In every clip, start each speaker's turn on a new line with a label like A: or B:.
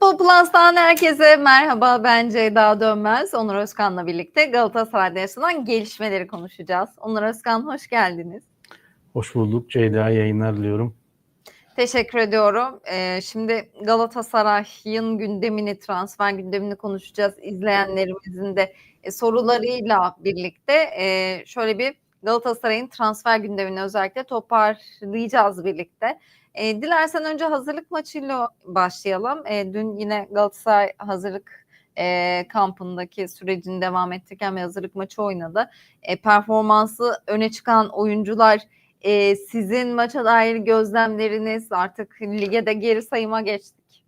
A: Futbol Plus'tan herkese merhaba. Ben Ceyda Dönmez. Onur Özkan'la birlikte Galatasaray'da yaşanan gelişmeleri konuşacağız. Onur Özkan hoş geldiniz.
B: Hoş bulduk. Ceyda yayınlar diliyorum.
A: Teşekkür ediyorum. Ee, şimdi Galatasaray'ın gündemini, transfer gündemini konuşacağız. İzleyenlerimizin de e, sorularıyla birlikte e, şöyle bir Galatasaray'ın transfer gündemini özellikle toparlayacağız birlikte. E, dilersen önce hazırlık maçıyla başlayalım. E, dün yine Galatasaray hazırlık e, kampındaki sürecini devam ettirirken bir hazırlık maçı oynadı. E, performansı öne çıkan oyuncular e, sizin maça dair gözlemleriniz artık lige de geri sayıma geçtik.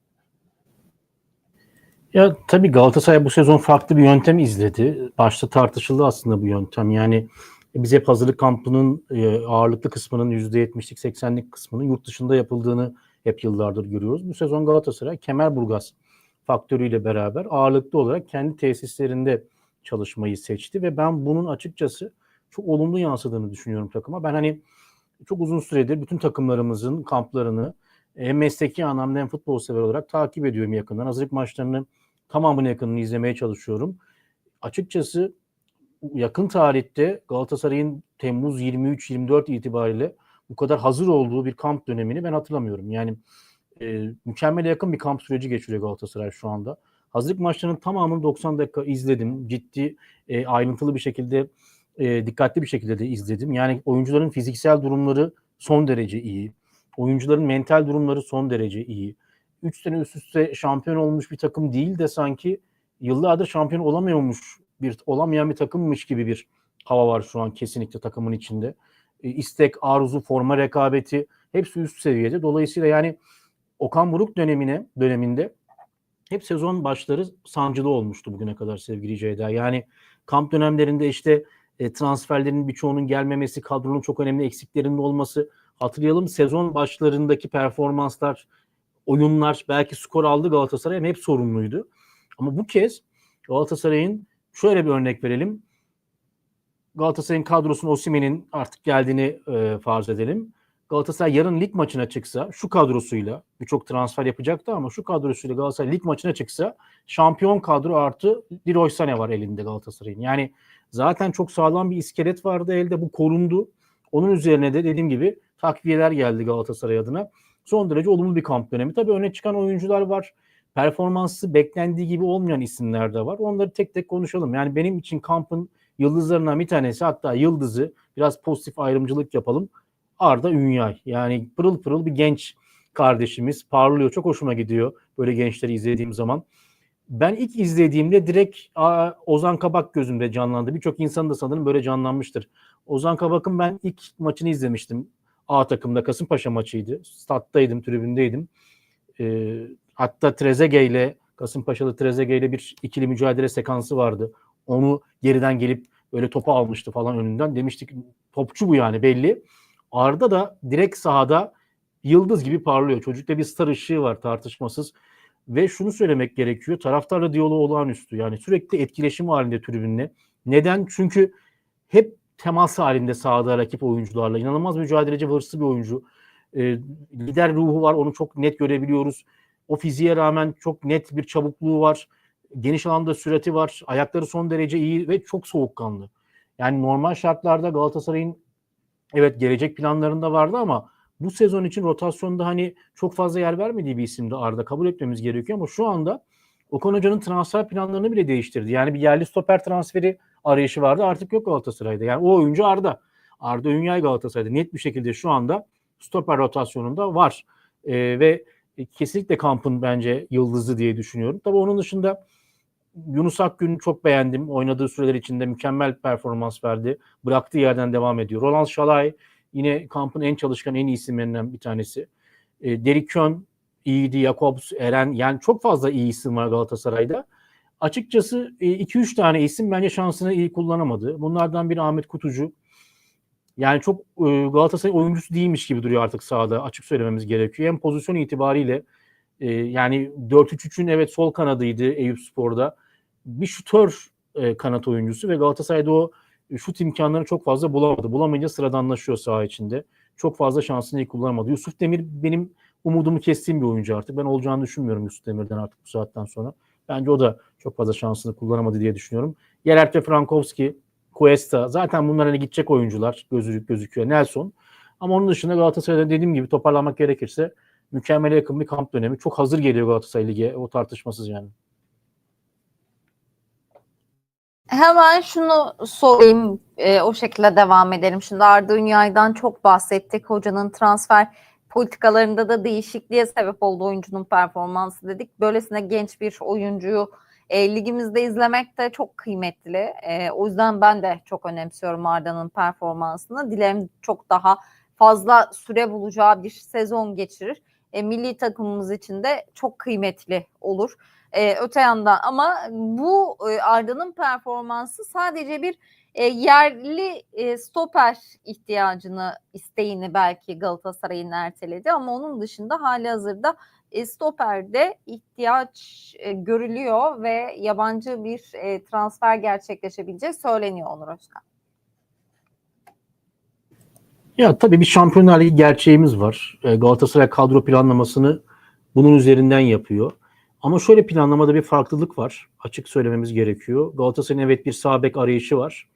B: Ya tabii Galatasaray bu sezon farklı bir yöntem izledi. Başta tartışıldı aslında bu yöntem. Yani biz hep hazırlık kampının e, ağırlıklı kısmının %70'lik 80'lik kısmının yurt dışında yapıldığını hep yıllardır görüyoruz. Bu sezon Galatasaray Kemerburgaz faktörüyle beraber ağırlıklı olarak kendi tesislerinde çalışmayı seçti ve ben bunun açıkçası çok olumlu yansıdığını düşünüyorum takıma. Ben hani çok uzun süredir bütün takımlarımızın kamplarını hem mesleki anlamda hem futbol sever olarak takip ediyorum yakından. Hazırlık maçlarını tamamını yakından izlemeye çalışıyorum. Açıkçası yakın tarihte Galatasaray'ın Temmuz 23-24 itibariyle bu kadar hazır olduğu bir kamp dönemini ben hatırlamıyorum. Yani e, mükemmele yakın bir kamp süreci geçiriyor Galatasaray şu anda. Hazırlık maçlarının tamamını 90 dakika izledim. Ciddi, e, ayrıntılı bir şekilde, e, dikkatli bir şekilde de izledim. Yani oyuncuların fiziksel durumları son derece iyi. Oyuncuların mental durumları son derece iyi. 3 sene üst üste şampiyon olmuş bir takım değil de sanki yıllardır şampiyon olamıyormuş bir olamayan bir takımmış gibi bir hava var şu an kesinlikle takımın içinde. E, istek, arzu, forma rekabeti hepsi üst seviyede. Dolayısıyla yani Okan Buruk dönemine döneminde hep sezon başları sancılı olmuştu bugüne kadar sevgili Ceyda. Yani kamp dönemlerinde işte e, transferlerin birçoğunun gelmemesi, kadronun çok önemli eksiklerinin olması. Hatırlayalım sezon başlarındaki performanslar, oyunlar, belki skor aldı Galatasaray hep sorumluydu. Ama bu kez Galatasaray'ın şöyle bir örnek verelim. Galatasaray'ın kadrosunun Osimen'in artık geldiğini e, farz edelim. Galatasaray yarın lig maçına çıksa şu kadrosuyla birçok transfer yapacaktı ama şu kadrosuyla Galatasaray lig maçına çıksa şampiyon kadro artı Leroy Sané var elinde Galatasaray'ın. Yani zaten çok sağlam bir iskelet vardı elde bu korundu. Onun üzerine de dediğim gibi takviyeler geldi Galatasaray adına. Son derece olumlu bir kamp dönemi. Tabii öne çıkan oyuncular var. Performansı beklendiği gibi olmayan isimler de var. Onları tek tek konuşalım. Yani benim için kampın yıldızlarından bir tanesi hatta yıldızı biraz pozitif ayrımcılık yapalım. Arda Ünyay. Yani pırıl pırıl bir genç kardeşimiz. Parlıyor. Çok hoşuma gidiyor böyle gençleri izlediğim zaman. Ben ilk izlediğimde direkt aa, Ozan Kabak gözümde canlandı. Birçok insan da sanırım böyle canlanmıştır. Ozan Kabak'ın ben ilk maçını izlemiştim. A takımda Kasımpaşa maçıydı. Stat'taydım, tribündeydim. Ee, hatta Trezeguet ile Kasımpaşalı Trezeguet ile bir ikili mücadele sekansı vardı. Onu geriden gelip böyle topu almıştı falan önünden. Demiştik topçu bu yani belli. Arda da direkt sahada yıldız gibi parlıyor. Çocukta bir star ışığı var tartışmasız. Ve şunu söylemek gerekiyor. Taraftarla diyaloğu olağanüstü. Yani sürekli etkileşim halinde tribünle. Neden? Çünkü hep temas halinde sahada rakip oyuncularla. İnanılmaz mücadeleci, hırslı bir oyuncu. E, lider ruhu var. Onu çok net görebiliyoruz. O fiziğe rağmen çok net bir çabukluğu var. Geniş alanda sürati var. Ayakları son derece iyi ve çok soğukkanlı. Yani normal şartlarda Galatasaray'ın evet gelecek planlarında vardı ama bu sezon için rotasyonda hani çok fazla yer vermediği bir isimdi Arda. Kabul etmemiz gerekiyor ama şu anda Okan Hoca'nın transfer planlarını bile değiştirdi. Yani bir yerli stoper transferi arayışı vardı. Artık yok Galatasaray'da. Yani o oyuncu Arda. Arda Ünyay Galatasaray'da net bir şekilde şu anda stoper rotasyonunda var. Ee, ve kesinlikle kampın bence yıldızı diye düşünüyorum. Tabii onun dışında Yunus Akgün'ü çok beğendim. Oynadığı süreler içinde mükemmel performans verdi. Bıraktığı yerden devam ediyor. Roland Şalay yine kampın en çalışkan, en iyi isimlerinden bir tanesi. E, Derek Kön iyiydi. Jakobs, Eren. Yani çok fazla iyi isim var Galatasaray'da. Açıkçası 2-3 e, tane isim bence şansını iyi kullanamadı. Bunlardan biri Ahmet Kutucu. Yani çok e, Galatasaray oyuncusu değilmiş gibi duruyor artık sahada. Açık söylememiz gerekiyor. Hem pozisyon itibariyle e, yani 4-3-3'ün evet sol kanadıydı Eyüp Spor'da. Bir şutör e, kanat oyuncusu ve Galatasaray'da o şut imkanlarını çok fazla bulamadı. Bulamayınca sıradanlaşıyor saha içinde. Çok fazla şansını iyi kullanamadı. Yusuf Demir benim umudumu kestiğim bir oyuncu artık. Ben olacağını düşünmüyorum Yusuf Demir'den artık bu saatten sonra. Bence o da çok fazla şansını kullanamadı diye düşünüyorum. Yerert ve Frankowski, Cuesta zaten bunlar hani gidecek oyuncular gözü gözüküyor. Nelson. Ama onun dışında Galatasaray'da dediğim gibi toparlamak gerekirse mükemmele yakın bir kamp dönemi. Çok hazır geliyor Galatasaray Lig'e. O tartışmasız yani.
A: Hemen şunu sorayım, e, o şekilde devam edelim. Şimdi Arda Ünyay'dan çok bahsettik. Hocanın transfer politikalarında da değişikliğe sebep oldu oyuncunun performansı dedik. Böylesine genç bir oyuncuyu e, ligimizde izlemek de çok kıymetli. E, o yüzden ben de çok önemsiyorum Arda'nın performansını. Dilerim çok daha fazla süre bulacağı bir sezon geçirir. E, milli takımımız için de çok kıymetli olur. E, öte yandan ama bu e, Arda'nın performansı sadece bir e, yerli e, stoper ihtiyacını, isteğini belki Galatasaray'ın erteledi ama onun dışında hali hazırda e, stoperde ihtiyaç e, görülüyor ve yabancı bir e, transfer gerçekleşebileceği söyleniyor Onur Özkan.
B: Ya tabii bir Şampiyonlar Ligi gerçeğimiz var. E, Galatasaray kadro planlamasını bunun üzerinden yapıyor. Ama şöyle planlamada bir farklılık var. Açık söylememiz gerekiyor. Galatasaray'ın evet bir sağ bek arayışı var.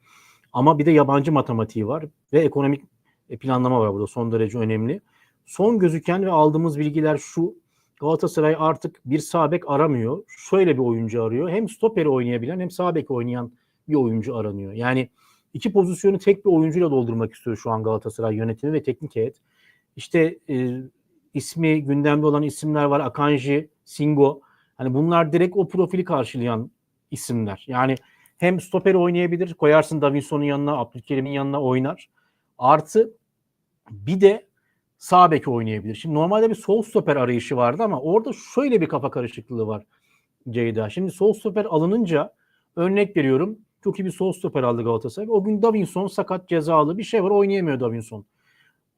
B: Ama bir de yabancı matematiği var ve ekonomik e, planlama var burada son derece önemli. Son gözüken ve aldığımız bilgiler şu. Galatasaray artık bir sağ bek aramıyor. Şöyle bir oyuncu arıyor. Hem stoperi oynayabilen hem sağ bek oynayan bir oyuncu aranıyor. Yani iki pozisyonu tek bir oyuncuyla doldurmak istiyor şu an Galatasaray yönetimi ve teknik heyet. İşte e, ismi gündemde olan isimler var. Akanji, Singo. Hani bunlar direkt o profili karşılayan isimler. Yani hem stoper oynayabilir, koyarsın Davinson'un yanına, Abdülkerim'in yanına oynar. Artı bir de sağ bek oynayabilir. Şimdi normalde bir sol stoper arayışı vardı ama orada şöyle bir kafa karışıklığı var Ceyda. Şimdi sol stoper alınınca örnek veriyorum çok iyi bir sol stoper aldı Galatasaray. O gün Davinson sakat cezalı bir şey var oynayamıyor Davinson.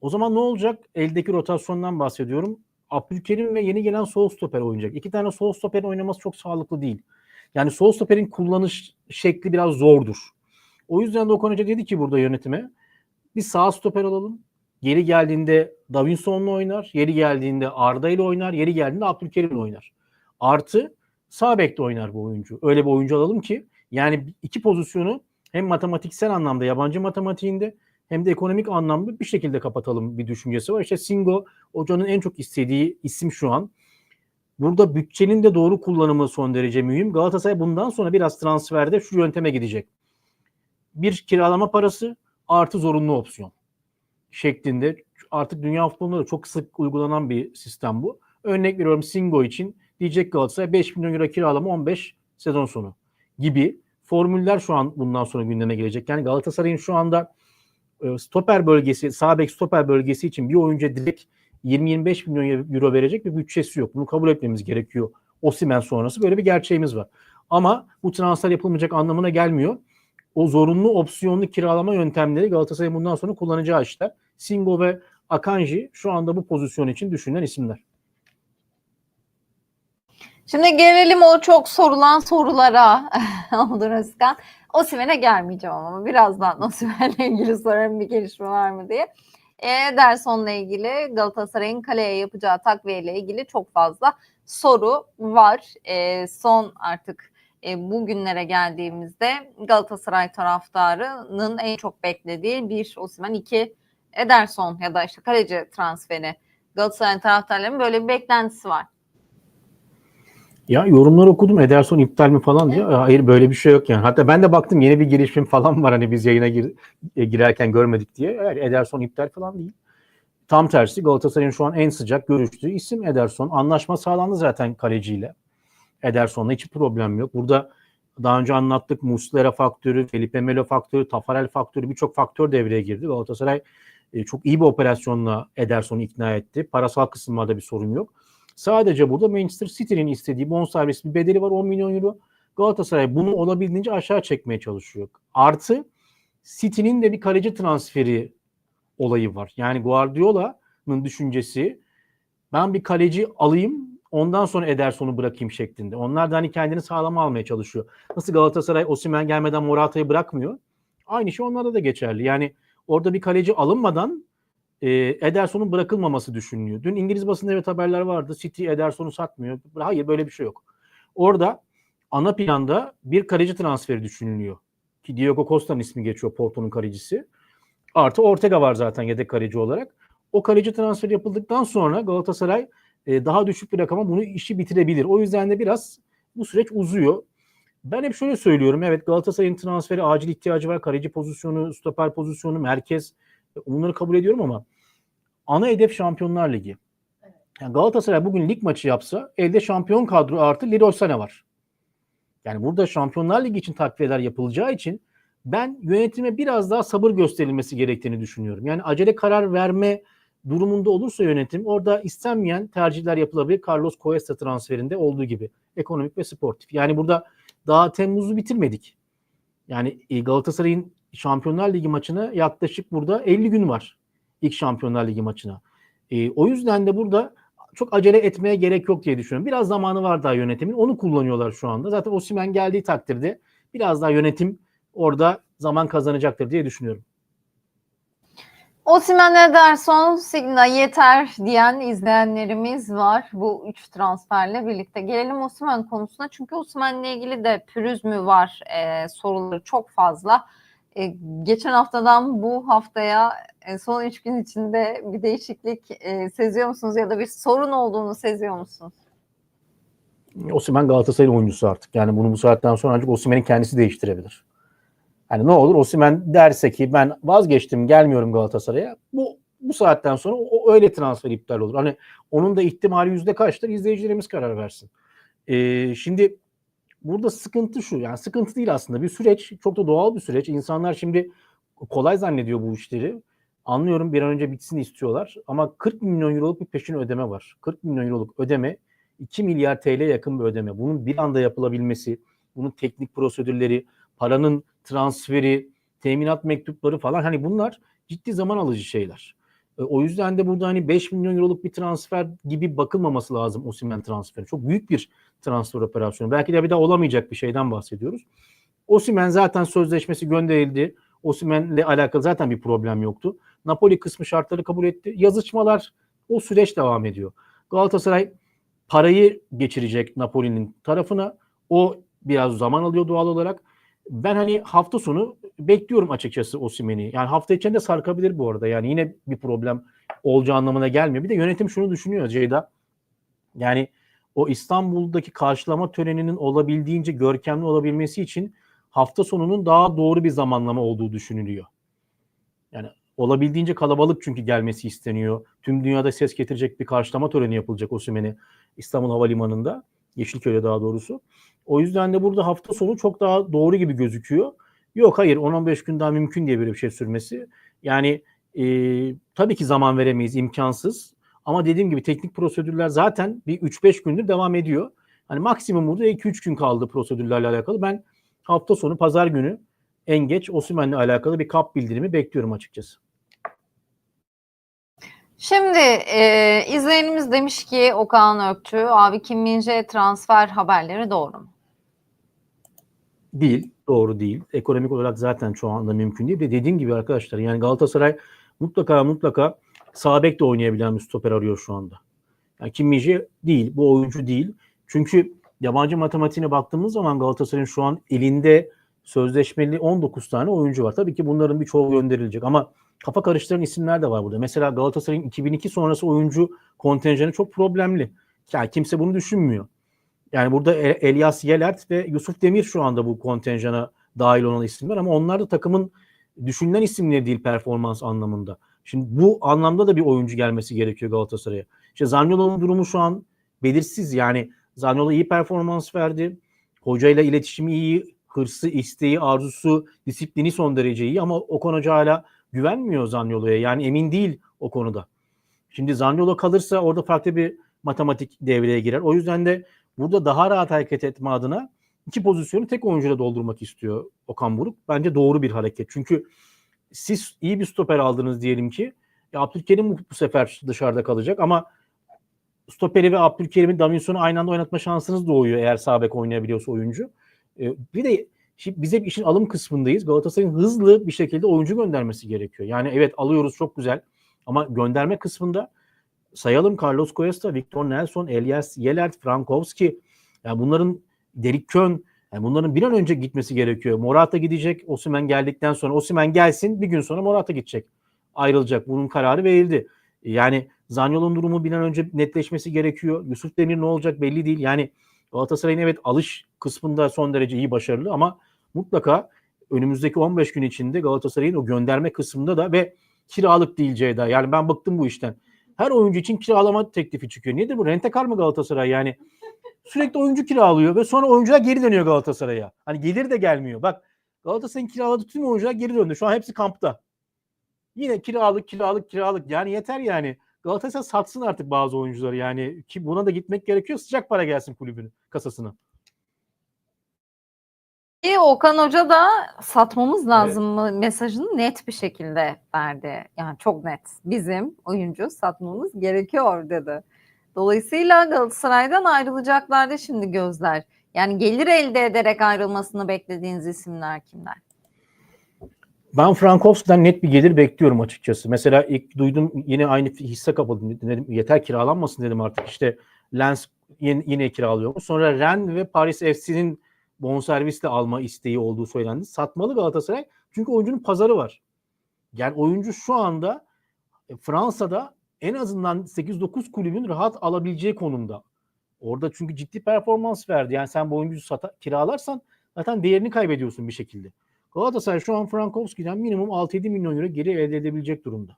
B: O zaman ne olacak? Eldeki rotasyondan bahsediyorum. Abdülkerim ve yeni gelen sol stoper oynayacak. İki tane sol stoperin oynaması çok sağlıklı değil. Yani sol stoperin kullanış şekli biraz zordur. O yüzden de Okan Hoca dedi ki burada yönetime bir sağ stoper alalım. Yeri geldiğinde Davinson'la oynar. Yeri geldiğinde Arda ile oynar. Yeri geldiğinde Abdülkerim'le oynar. Artı sağ bekte oynar bu oyuncu. Öyle bir oyuncu alalım ki yani iki pozisyonu hem matematiksel anlamda yabancı matematiğinde hem de ekonomik anlamda bir şekilde kapatalım bir düşüncesi var. İşte Singo hocanın en çok istediği isim şu an. Burada bütçenin de doğru kullanımı son derece mühim. Galatasaray bundan sonra biraz transferde şu yönteme gidecek. Bir kiralama parası artı zorunlu opsiyon şeklinde artık dünya futbolunda da çok sık uygulanan bir sistem bu. Örnek veriyorum Singo için diyecek Galatasaray 5 milyon euro kiralama 15 sezon sonu gibi formüller şu an bundan sonra gündeme gelecek. Yani Galatasaray'ın şu anda e, stoper bölgesi, sağ bek stoper bölgesi için bir oyuncu direkt 20-25 milyon euro verecek bir bütçesi yok. Bunu kabul etmemiz gerekiyor. Osimen sonrası böyle bir gerçeğimiz var. Ama bu transfer yapılmayacak anlamına gelmiyor. O zorunlu opsiyonlu kiralama yöntemleri Galatasaray'ın bundan sonra kullanacağı işler. Singo ve Akanji şu anda bu pozisyon için düşünülen isimler.
A: Şimdi gelelim o çok sorulan sorulara Onur Özkan. Osimhen'e gelmeyeceğim ama birazdan Osimhen'le ilgili sorarım bir gelişme var mı diye. Ederson'la ilgili Galatasaray'ın kaleye yapacağı takviyeyle ilgili çok fazla soru var. E, son artık e, bugünlere geldiğimizde Galatasaray taraftarının en çok beklediği bir Osimhen, iki Ederson ya da işte kaleci transferi. Galatasaray taraftarlarının böyle bir beklentisi var.
B: Ya yorumlar okudum Ederson iptal mi falan diye. Hayır böyle bir şey yok yani. Hatta ben de baktım yeni bir girişim falan var hani biz yayına gir, e, girerken görmedik diye. Evet, Ederson iptal falan değil. Tam tersi Galatasaray'ın şu an en sıcak görüştüğü isim Ederson. Anlaşma sağlandı zaten kaleciyle. Ederson'la hiç problem yok. Burada daha önce anlattık Muslera faktörü, Felipe Melo faktörü, Tafarel faktörü birçok faktör devreye girdi. Galatasaray e, çok iyi bir operasyonla Ederson'u ikna etti. Parasal kısımlarda bir sorun yok. Sadece burada Manchester City'nin istediği bonservis bir bedeli var 10 milyon euro. Galatasaray bunu olabildiğince aşağı çekmeye çalışıyor. Artı City'nin de bir kaleci transferi olayı var. Yani Guardiola'nın düşüncesi ben bir kaleci alayım ondan sonra Ederson'u bırakayım şeklinde. Onlar da hani kendini sağlam almaya çalışıyor. Nasıl Galatasaray Osimhen gelmeden Morata'yı bırakmıyor. Aynı şey onlarda da geçerli. Yani orada bir kaleci alınmadan e, Ederson'un bırakılmaması düşünülüyor. Dün İngiliz basında evet haberler vardı. City Ederson'u satmıyor. Hayır böyle bir şey yok. Orada ana planda bir kaleci transferi düşünülüyor. Ki Diego Costa'nın ismi geçiyor Porto'nun kalecisi. Artı Ortega var zaten yedek kaleci olarak. O kaleci transferi yapıldıktan sonra Galatasaray e, daha düşük bir rakama bunu işi bitirebilir. O yüzden de biraz bu süreç uzuyor. Ben hep şöyle söylüyorum. Evet Galatasaray'ın transferi acil ihtiyacı var. Kaleci pozisyonu, stoper pozisyonu, merkez bunları kabul ediyorum ama ana hedef Şampiyonlar Ligi. Yani Galatasaray bugün lig maçı yapsa elde şampiyon kadro artı Leroy Sané var. Yani burada Şampiyonlar Ligi için takviyeler yapılacağı için ben yönetime biraz daha sabır gösterilmesi gerektiğini düşünüyorum. Yani acele karar verme durumunda olursa yönetim orada istenmeyen tercihler yapılabilir. Carlos Cuesta transferinde olduğu gibi. Ekonomik ve sportif. Yani burada daha Temmuz'u bitirmedik. Yani e, Galatasaray'ın Şampiyonlar Ligi maçına yaklaşık burada 50 gün var. İlk Şampiyonlar Ligi maçına. E, o yüzden de burada çok acele etmeye gerek yok diye düşünüyorum. Biraz zamanı var daha yönetimin. Onu kullanıyorlar şu anda. Zaten Osimhen geldiği takdirde biraz daha yönetim orada zaman kazanacaktır diye düşünüyorum.
A: Osimhen Ederson Signa yeter diyen izleyenlerimiz var bu üç transferle birlikte. Gelelim Osimhen konusuna çünkü Osimhen'le ilgili de pürüz mü var e, soruları çok fazla. E, geçen haftadan bu haftaya e, son üç gün içinde bir değişiklik e, seziyor musunuz ya da bir sorun olduğunu seziyor musunuz?
B: Osimhen Galatasaray'ın oyuncusu artık. Yani bunu bu saatten sonra ancak Osimhen'in kendisi değiştirebilir. Yani ne olur Osimhen derse ki ben vazgeçtim gelmiyorum Galatasaray'a. Bu bu saatten sonra o öyle transfer iptal olur. Hani onun da ihtimali yüzde kaçtır izleyicilerimiz karar versin. Ee, şimdi burada sıkıntı şu yani sıkıntı değil aslında bir süreç çok da doğal bir süreç. İnsanlar şimdi kolay zannediyor bu işleri. Anlıyorum bir an önce bitsin istiyorlar ama 40 milyon euroluk bir peşin ödeme var. 40 milyon euroluk ödeme 2 milyar TL yakın bir ödeme. Bunun bir anda yapılabilmesi, bunun teknik prosedürleri, paranın transferi, teminat mektupları falan hani bunlar ciddi zaman alıcı şeyler. E, o yüzden de burada hani 5 milyon euroluk bir transfer gibi bakılmaması lazım Osimhen transferi. Çok büyük bir transfer operasyonu. Belki de bir daha olamayacak bir şeyden bahsediyoruz. Osimhen zaten sözleşmesi gönderildi. Osimhen'le alakalı zaten bir problem yoktu. Napoli kısmı şartları kabul etti. Yazışmalar o süreç devam ediyor. Galatasaray parayı geçirecek Napoli'nin tarafına. O biraz zaman alıyor doğal olarak. Ben hani hafta sonu bekliyorum açıkçası Osimhen'i. Yani hafta içinde sarkabilir bu arada. Yani yine bir problem olacağı anlamına gelmiyor. Bir de yönetim şunu düşünüyor Ceyda. Yani o İstanbul'daki karşılama töreninin olabildiğince görkemli olabilmesi için hafta sonunun daha doğru bir zamanlama olduğu düşünülüyor. Yani olabildiğince kalabalık çünkü gelmesi isteniyor. Tüm dünyada ses getirecek bir karşılama töreni yapılacak Osimhen'i İstanbul Havalimanı'nda. Yeşilköy'de daha doğrusu. O yüzden de burada hafta sonu çok daha doğru gibi gözüküyor. Yok hayır 10-15 gün daha mümkün diye böyle bir şey sürmesi. Yani e, tabii ki zaman veremeyiz imkansız. Ama dediğim gibi teknik prosedürler zaten bir 3-5 gündür devam ediyor. Hani maksimum burada 2-3 gün kaldı prosedürlerle alakalı. Ben hafta sonu pazar günü en geç Osimhen'le alakalı bir kap bildirimi bekliyorum açıkçası.
A: Şimdi e, izleyenimiz demiş ki Okan Ökçü, abi Kim Minje transfer haberleri doğru mu?
B: Değil, doğru değil. Ekonomik olarak zaten şu anda mümkün değil. De dediğim gibi arkadaşlar yani Galatasaray mutlaka mutlaka sağ bek de oynayabilen bir stoper arıyor şu anda. Yani Kim Minje değil, bu oyuncu değil. Çünkü yabancı matematiğine baktığımız zaman Galatasaray'ın şu an elinde sözleşmeli 19 tane oyuncu var. Tabii ki bunların birçoğu gönderilecek ama kafa karıştıran isimler de var burada. Mesela Galatasaray'ın 2002 sonrası oyuncu kontenjanı çok problemli. Yani kimse bunu düşünmüyor. Yani burada E- Elias Yelert ve Yusuf Demir şu anda bu kontenjana dahil olan isimler ama onlar da takımın düşünülen isimleri değil performans anlamında. Şimdi bu anlamda da bir oyuncu gelmesi gerekiyor Galatasaray'a. İşte Zaniolo'nun durumu şu an belirsiz. Yani Zaniolo iyi performans verdi. Hocayla iletişimi iyi, hırsı, isteği, arzusu, disiplini son derece iyi ama Okan Hoca hala güvenmiyor Zaniolo'ya. Yani emin değil o konuda. Şimdi Zaniolo kalırsa orada farklı bir matematik devreye girer. O yüzden de burada daha rahat hareket etme adına iki pozisyonu tek oyuncuyla doldurmak istiyor Okan Buruk. Bence doğru bir hareket. Çünkü siz iyi bir stoper aldınız diyelim ki. Ya Abdülkerim bu sefer dışarıda kalacak ama stoperi ve Abdülkerim'i Davinson'u aynı anda oynatma şansınız doğuyor eğer sağ bek oynayabiliyorsa oyuncu. Ee, bir de şimdi biz hep işin alım kısmındayız. Galatasaray'ın hızlı bir şekilde oyuncu göndermesi gerekiyor. Yani evet alıyoruz çok güzel. Ama gönderme kısmında sayalım Carlos Cuesta, Victor Nelson, Elias Yelert, Frankowski. Yani bunların Derek Kön, yani bunların bir an önce gitmesi gerekiyor. Morata gidecek. Osimhen geldikten sonra Osimhen gelsin. Bir gün sonra Morata gidecek. Ayrılacak. Bunun kararı verildi. Yani Zanyol'un durumu bir an önce netleşmesi gerekiyor. Yusuf Demir ne olacak belli değil. Yani Galatasaray'ın evet alış kısmında son derece iyi başarılı ama mutlaka önümüzdeki 15 gün içinde Galatasaray'ın o gönderme kısmında da ve kiralık değil Ceyda. Yani ben bıktım bu işten. Her oyuncu için kiralama teklifi çıkıyor. Nedir bu? Rentekar mı Galatasaray yani? Sürekli oyuncu kiralıyor ve sonra oyuncular geri dönüyor Galatasaray'a. Hani gelir de gelmiyor. Bak Galatasaray'ın kiraladığı tüm oyuncular geri döndü. Şu an hepsi kampta. Yine kiralık kiralık kiralık. Yani yeter yani. Galatasaray satsın artık bazı oyuncuları yani ki buna da gitmek gerekiyor. Sıcak para gelsin kulübün kasasına.
A: Ki Okan Hoca da satmamız lazım mı mesajını net bir şekilde verdi. Yani çok net. Bizim oyuncu satmamız gerekiyor dedi. Dolayısıyla Galatasaray'dan ayrılacaklar da şimdi gözler. Yani gelir elde ederek ayrılmasını beklediğiniz isimler kimler?
B: Ben Frankowski'den net bir gelir bekliyorum açıkçası. Mesela ilk duydum yine aynı hisse kapıldım. Dedim, yeter kiralanmasın dedim artık. İşte Lens yine, yine kiralıyor. Sonra Ren ve Paris FC'nin bonservisle alma isteği olduğu söylendi. Satmalı Galatasaray. Çünkü oyuncunun pazarı var. Yani oyuncu şu anda e, Fransa'da en azından 8-9 kulübün rahat alabileceği konumda. Orada çünkü ciddi performans verdi. Yani sen bu oyuncuyu sata, kiralarsan zaten değerini kaybediyorsun bir şekilde. Galatasaray şu an Frankowski'den minimum 6-7 milyon euro geri elde edebilecek durumda.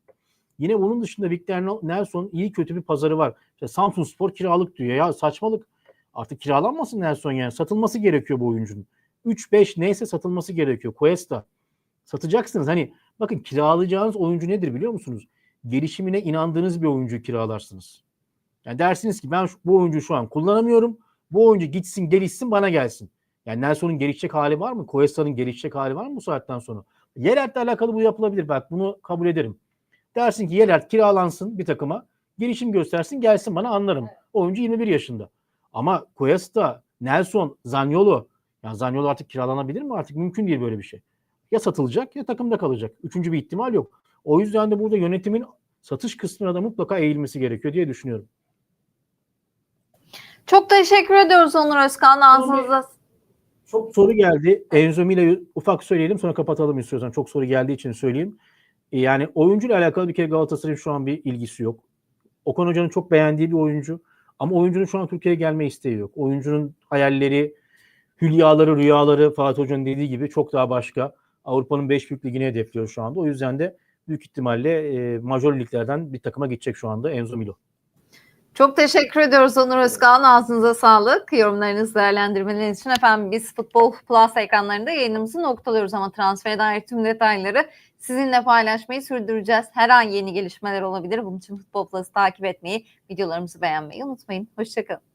B: Yine bunun dışında Victor Nelson iyi kötü bir pazarı var. İşte Samsun Spor kiralık diyor. Ya saçmalık. Artık kiralanmasın Nelson yani. Satılması gerekiyor bu oyuncunun. 3-5 neyse satılması gerekiyor. Cuesta. Satacaksınız. Hani bakın kiralayacağınız oyuncu nedir biliyor musunuz? Gelişimine inandığınız bir oyuncuyu kiralarsınız. Yani dersiniz ki ben şu, bu oyuncuyu şu an kullanamıyorum. Bu oyuncu gitsin gelişsin bana gelsin. Yani Nelson'un gelişecek hali var mı? Cuesta'nın gelişecek hali var mı bu saatten sonra? Yerelt'le alakalı bu yapılabilir. Bak bunu kabul ederim. Dersin ki Yerelt kiralansın bir takıma. Gelişim göstersin gelsin bana anlarım. Oyuncu 21 yaşında. Ama Cuesta, Nelson, Zaniolo. Yani Zaniolo artık kiralanabilir mi? Artık mümkün değil böyle bir şey. Ya satılacak ya takımda kalacak. Üçüncü bir ihtimal yok. O yüzden de burada yönetimin satış kısmına da mutlaka eğilmesi gerekiyor diye düşünüyorum.
A: Çok teşekkür ediyoruz Onur Özkan. Ağzınıza
B: Çok soru geldi. Enzo Mila'yı ufak söyleyelim sonra kapatalım istiyorsan. Çok soru geldiği için söyleyeyim. E, Yani oyuncuyla alakalı bir kere Galatasaray'ın şu an bir ilgisi yok. Okan Hoca'nın çok beğendiği bir oyuncu. Ama oyuncunun şu an Türkiye'ye gelme isteği yok. Oyuncunun hayalleri, hülyaları, rüyaları Fatih Hoca'nın dediği gibi çok daha başka. Avrupa'nın 5 büyük ligini hedefliyor şu anda. O yüzden de büyük ihtimalle e, major liglerden bir takıma gidecek şu anda Enzo Milo.
A: Çok teşekkür ediyoruz Onur Özkan. Ağzınıza sağlık. Yorumlarınız, değerlendirmeleriniz için efendim biz Futbol Plus ekranlarında yayınımızı noktalıyoruz ama transfere dair tüm detayları sizinle paylaşmayı sürdüreceğiz. Her an yeni gelişmeler olabilir. Bunun için Futbol Plus'ı takip etmeyi, videolarımızı beğenmeyi unutmayın. Hoşçakalın.